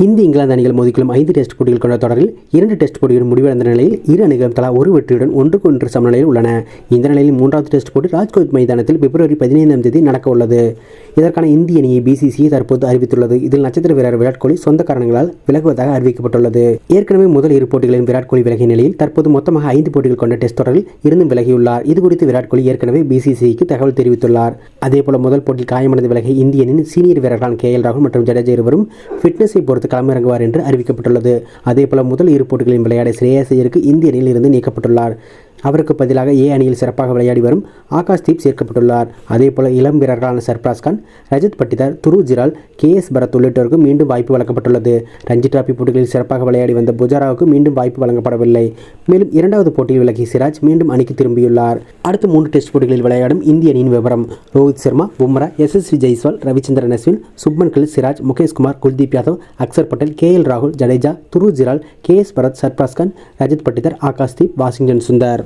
இந்திய இங்கிலாந்து அணிகள் மோதிக்கொள்ளும் ஐந்து டெஸ்ட் போட்டிகள் கொண்ட தொடரில் இரண்டு டெஸ்ட் போட்டிகள் முடிவடைந்த நிலையில் இரு அணிகளும் தலா ஒரு வெற்றியுடன் ஒன்றுக்கு ஒன்று சமநிலையில் உள்ளன. இந்த நிலையில் மூன்றாவது டெஸ்ட் போட்டி ராஜ்கோட் மைதானத்தில் பிப்ரவரி பதினைந்தாம் தேதி நடக்க உள்ளது இதற்கான இந்திய அணியை பிசிசிஐ தற்போது அறிவித்துள்ளது. இதில் நட்சத்திர வீரர் விராட் கோலி சொந்த காரணங்களால் விலகுவதாக அறிவிக்கப்பட்டுள்ளது. ஏற்கனவே முதல் இரு போட்டிகளில் விராட் கோலி விலகிய நிலையில் தற்போது மொத்தமாக ஐந்து போட்டிகள் கொண்ட டெஸ்ட் தொடரில் இருந்தும் விலகியுள்ளார். இது குறித்து விராட் கோலி ஏற்கனவே பிசிசிஐக்கு தகவல் தெரிவித்துள்ளார். அதேபோல முதல் போட்டியில் காயமடைந்து விலகிய இந்திய அணியின் சீனியர் வீரர்களான கே எல் ராகுல் மற்றும் ஜடேஜா இருவரும் ஃபிட்னஸை பொறுத்து களமிறங்குவார் என்று அறிவிக்கப்பட்டுள்ளது. அதேபோல முதல் இரு போட்டிகளின் விளையாட ஸ்ரேயஸ் ஐயருக்கு இந்திய அணியில் இருந்து நீக்கப்பட்டுள்ளார். அவருக்கு பதிலாக ஏ அணியில் சிறப்பாக விளையாடி வரும் ஆகாஷ் தீப் சேர்க்கப்பட்டுள்ளார். அதேபோல இளம் வீரர்களான சர்ப்ராஸ் கான் ரஜத் பட்டிதார் துரு ஜிரால் கே எஸ் பரத் உள்ளிட்டோருக்கும் மீண்டும் வாய்ப்பு வழங்கப்பட்டுள்ளது. ரஞ்சி டிராபி போட்டிகளில் சிறப்பாக விளையாடி வந்த புஜாராவுக்கு மீண்டும் வாய்ப்பு வழங்கப்படவில்லை. மேலும் இரண்டாவது போட்டியில் விலகி சிராஜ் மீண்டும் அணிக்கு திரும்பியுள்ளார். அடுத்த மூன்று டெஸ்ட் போட்டிகளில் விளையாடும் இந்திய அணியின் விவரம். ரோஹித் சர்மா பும்ரா எஸ்எஸ்வி ஜெய்ஸ்வால் ரவிச்சந்திரன் அஸ்வின் சுப்மன் கில் சிராஜ் முகேஷ் குமார் குல்தீப் யாதவ் அக்சர் பட்டேல் கே எல் ராகுல் Jadeja Dhruv Jurel K S Bharat Sarfaraz Khan Rajat Patidar Akash Deep Washington Sundar.